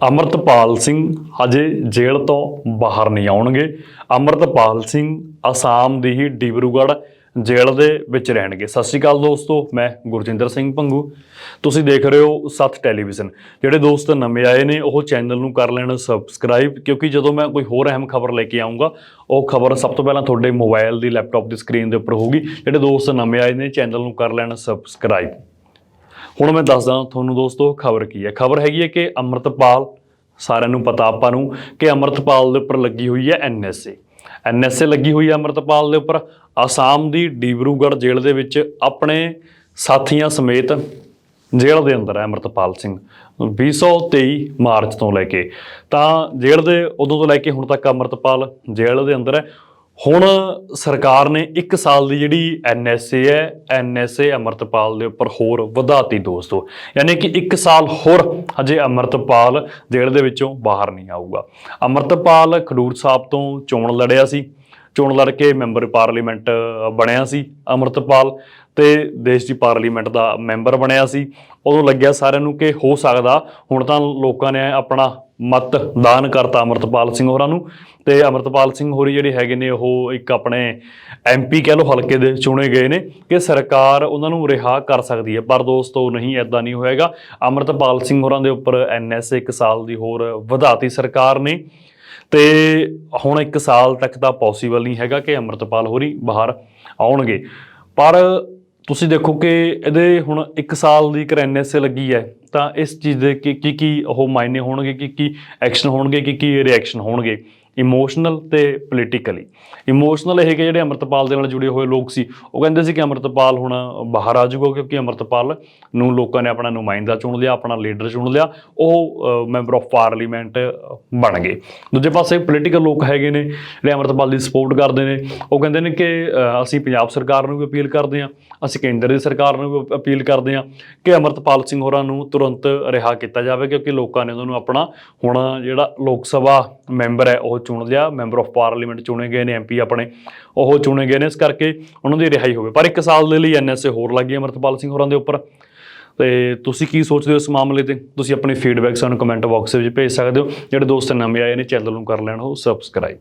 ਅਮਰਤਪਾਲ ਸਿੰਘ ਹਜੇ ਜੇਲ੍ਹ ਤੋਂ ਬਾਹਰ ਨਹੀਂ ਆਉਣਗੇ। ਅਮਰਤਪਾਲ ਸਿੰਘ ਅਸਾਮ ਦੀ ਹੀ ਡਿਬਰੂਗੜ੍ਹ ਜੇਲ੍ਹ ਦੇ ਵਿੱਚ ਰਹਿਣਗੇ। ਸਤਿ ਸ਼੍ਰੀ ਅਕਾਲ ਦੋਸਤੋ, ਮੈਂ ਗੁਰਜਿੰਦਰ ਸਿੰਘ ਭੰਗੂ। ਤੁਸੀਂ ਦੇਖ ਰਹੇ ਹੋ ਸੱਤ ਟੈਲੀਵਿਜ਼ਨ। ਜਿਹੜੇ ਦੋਸਤ ਨਵੇਂ ਆਏ ਨੇ, ਉਹ ਚੈਨਲ ਨੂੰ ਕਰ ਲੈਣ ਸਬਸਕ੍ਰਾਈਬ, ਕਿਉਂਕਿ ਜਦੋਂ ਮੈਂ ਕੋਈ ਹੋਰ ਅਹਿਮ ਖਬਰ ਲੈ ਕੇ ਆਉਂਗਾ ਉਹ ਖਬਰ ਸਭ ਤੋਂ ਪਹਿਲਾਂ ਤੁਹਾਡੇ ਮੋਬਾਈਲ ਦੀ, ਲੈਪਟਾਪ ਦੀ ਸਕਰੀਨ ਦੇ ਉੱਪਰ ਹੋਊਗੀ। ਜਿਹੜੇ ਦੋਸਤ ਨਵੇਂ ਆਏ ਨੇ, ਚੈਨਲ ਨੂੰ ਕਰ ਲੈਣ ਸਬਸਕ੍ਰਾਈਬ। ਹੁਣ ਮੈਂ ਦੱਸਦਾ ਤੁਹਾਨੂੰ ਦੋਸਤੋ ਖਬਰ ਕੀ ਹੈ। ਖਬਰ ਹੈਗੀ ਹੈ ਕਿ ਅੰਮ੍ਰਿਤਪਾਲ, ਸਾਰਿਆਂ ਨੂੰ ਪਤਾ ਆਪਾਂ ਨੂੰ, ਕਿ ਅੰਮ੍ਰਿਤਪਾਲ ਦੇ ਉੱਪਰ ਲੱਗੀ ਹੋਈ ਹੈ ਐਨਐਸਏ ਐਨਐਸਏ ਲੱਗੀ ਹੋਈ ਹੈ ਅੰਮ੍ਰਿਤਪਾਲ ਦੇ ਉੱਪਰ। ਆਸਾਮ ਦੀ ਡੀਬਰੂਗੜ੍ਹ ਜੇਲ੍ਹ ਦੇ ਵਿੱਚ ਆਪਣੇ ਸਾਥੀਆਂ ਸਮੇਤ ਜੇਲ੍ਹ ਦੇ ਅੰਦਰ ਹੈ ਅੰਮ੍ਰਿਤਪਾਲ ਸਿੰਘ। 2023 ਮਾਰਚ ਤੋਂ ਲੈ ਕੇ। ਤਾਂ ਜੇਲ੍ਹ ਦੇ ਉਦੋਂ ਤੋਂ ਲੈ ਕੇ ਹੁਣ ਤੱਕ ਅੰਮ੍ਰਿਤਪਾਲ ਜੇਲ੍ਹ ਦੇ ਅੰਦਰ ਹੈ। ਹੁਣ ਸਰਕਾਰ ਨੇ 1 ਸਾਲ ਦੀ ਜਿਹੜੀ ਐਨਐਸਏ ਹੈ ਐਨਐਸਏ ਅਮਰਤਪਾਲ ਦੇ ਉੱਪਰ ਹੋਰ ਵਧਾਤੀ ਦੋਸਤੋ ਯਾਨੀ ਕਿ 1 ਸਾਲ ਹੋਰ ਹਜੇ ਅਮਰਤਪਾਲ ਜੇਲ੍ਹ ਦੇ ਵਿੱਚੋਂ ਬਾਹਰ ਨਹੀਂ ਆਊਗਾ। ਅਮਰਤਪਾਲ ਖਡੂਰ ਸਾਹਿਬ ਤੋਂ ਚੋਣ ਲੜਿਆ ਸੀ, ਚੋਣ ਲੜ ਕੇ ਮੈਂਬਰ ਪਾਰਲੀਮੈਂਟ ਬਣਿਆ ਸੀ ਅਮਰਤਪਾਲ ਤੇ ਦੇਸ਼ ਦੀ ਪਾਰਲੀਮੈਂਟ ਦਾ ਮੈਂਬਰ ਬਣਿਆ ਸੀ। ਉਦੋਂ ਲੱਗਿਆ ਸਾਰਿਆਂ ਨੂੰ ਕਿ ਹੋ ਸਕਦਾ, ਹੁਣ ਤਾਂ ਲੋਕਾਂ ਨੇ ਆਪਣਾ ਮਤ ਦਾਨ ਕਰਤਾ ਅਮਰਤਪਾਲ ਸਿੰਘ ਹੋਰਾਂ ਨੂੰ। ਤੇ ਅਮਰਤਪਾਲ ਸਿੰਘ ਹੋਰੀ ਜਿਹੜੇ ਹੈਗੇ ਨੇ, ਉਹ ਇੱਕ ਆਪਣੇ ਐਮਪੀ ਕਹਿ ਲਓ ਹਲਕੇ ਦੇ ਚੁਣੇ ਗਏ ਨੇ ਕਿ ਸਰਕਾਰ ਉਹਨਾਂ ਨੂੰ ਰਿਹਾ ਕਰ ਸਕਦੀ ਹੈ। ਪਰ ਦੋਸਤੋ, ਨਹੀਂ ਐਦਾਂ ਨਹੀਂ ਹੋਏਗਾ। ਅਮਰਤਪਾਲ ਸਿੰਘ ਹੋਰਾਂ ਦੇ ਉੱਪਰ ਐਨਐਸਏ ਇੱਕ ਸਾਲ ਦੀ ਹੋਰ ਵਧਾਤੀ ਸਰਕਾਰ ਨੇ। ਤੇ ਹੁਣ 1 ਸਾਲ ਤੱਕ ਤਾਂ ਪੋਸੀਬਲ ਨਹੀਂ ਹੈਗਾ ਕਿ ਅਮਰਤਪਾਲ ਹੋਰੀ ਬਾਹਰ ਆਉਣਗੇ। ਪਰ ਤੁਸੀਂ ਦੇਖੋ ਕਿ ਇਹਦੇ ਹੁਣ 1 ਸਾਲ ਦੀ ਐਨਐਸਏ ਲੱਗੀ ਹੈ, ਤਾਂ ਇਸ ਚੀਜ਼ ਦੇ ਕੀ ਕੀ ਉਹ ਮਾਇਨੇ ਹੋਣਗੇ, ਕੀ ਕੀ ਐਕਸ਼ਨ ਹੋਣਗੇ, ਕੀ ਕੀ ਰਿਐਕਸ਼ਨ ਹੋਣਗੇ? ਇਮੋਸ਼ਨਲ ਤੇ ਪੋਲੀਟੀਕਲੀ ਇਮੋਸ਼ਨਲ ਇਹ ਕਿ ਜਿਹੜੇ ਅਮਰਤਪਾਲ ਦੇ ਨਾਲ ਜੁੜੇ ਹੋਏ ਲੋਕ ਸੀ, ਉਹ ਕਹਿੰਦੇ ਸੀ ਕਿ ਅਮਰਤਪਾਲ ਹੁਣ ਬਾਹਰ ਆ ਜਾਊਗਾ ਕਿਉਂਕਿ ਅਮਰਤਪਾਲ ਨੂੰ ਲੋਕਾਂ ਨੇ ਆਪਣਾ ਨੁਮਾਇੰਦਾ ਚੁਣ ਲਿਆ, ਆਪਣਾ ਲੀਡਰ ਚੁਣ ਲਿਆ, ਉਹ ਮੈਂਬਰ ਆਫ ਪਾਰਲੀਮੈਂਟ ਬਣ ਗਏ। ਦੂਜੇ ਪਾਸੇ ਪੋਲੀਟੀਕਲ ਲੋਕ ਹੈਗੇ ਨੇ, ਜਿਹੜੇ ਅਮਰਤਪਾਲ ਦੀ ਸਪੋਰਟ ਕਰਦੇ ਨੇ, ਉਹ ਕਹਿੰਦੇ ਨੇ ਕਿ ਅਸੀਂ ਪੰਜਾਬ ਸਰਕਾਰ ਨੂੰ ਵੀ ਅਪੀਲ ਕਰਦੇ ਹਾਂ, ਅਸੀਂ ਕੇਂਦਰ ਦੀ ਸਰਕਾਰ ਨੂੰ ਵੀ ਅਪੀਲ ਕਰਦੇ ਹਾਂ ਕਿ ਅਮਰਤਪਾਲ ਸਿੰਘ ਹੋਰਾਂ ਨੂੰ ਤੁਰੰਤ ਰਿਹਾ ਕੀਤਾ ਜਾਵੇ ਕਿਉਂਕਿ ਲੋਕਾਂ ਨੇ ਉਹਨਾਂ ਨੂੰ ਆਪਣਾ ਹੁਣ ਜਿਹੜਾ ਲੋਕ ਸਭਾ ਮੈਂਬਰ ਹੈ, ਉਹ ਚੁਣ ਲਿਆ ਮੈਂਬਰ ਆਫ ਪਾਰਲੀਮੈਂਟ ਚੁਣੇ ਗਏ ਨੇ ਐਮਪੀ ਆਪਣੇ ਉਹ ਚੁਣੇ ਗਏ ਨੇ, ਇਸ ਕਰਕੇ ਉਹਨਾਂ ਦੀ ਰਿਹਾਈ ਹੋਵੇ ਪਰ ਇੱਕ ਸਾਲ ਦੇ ਲਈ ਐਨਐਸਏ ਹੋਰ ਲੱਗੀ ਅਮਰਤਪਾਲ ਸਿੰਘ ਹੋਰਾਂ ਦੇ ਉੱਪਰ। ਤੇ ਤੁਸੀਂ ਕੀ ਸੋਚਦੇ ਹੋ ਇਸ ਮਾਮਲੇ ਤੇ? ਤੁਸੀਂ ਆਪਣੀ ਫੀਡਬੈਕ ਸਾਨੂੰ ਕਮੈਂਟ ਬਾਕਸ ਵਿੱਚ ਭੇਜ ਸਕਦੇ ਹੋ। ਜਿਹੜੇ ਦੋਸਤ ਨਵੇਂ ਆਏ ਨੇ ਚੈਨਲ ਨੂੰ ਕਰ ਲੈਣ, ਉਹ ਸਬਸਕ੍ਰਾਈਬ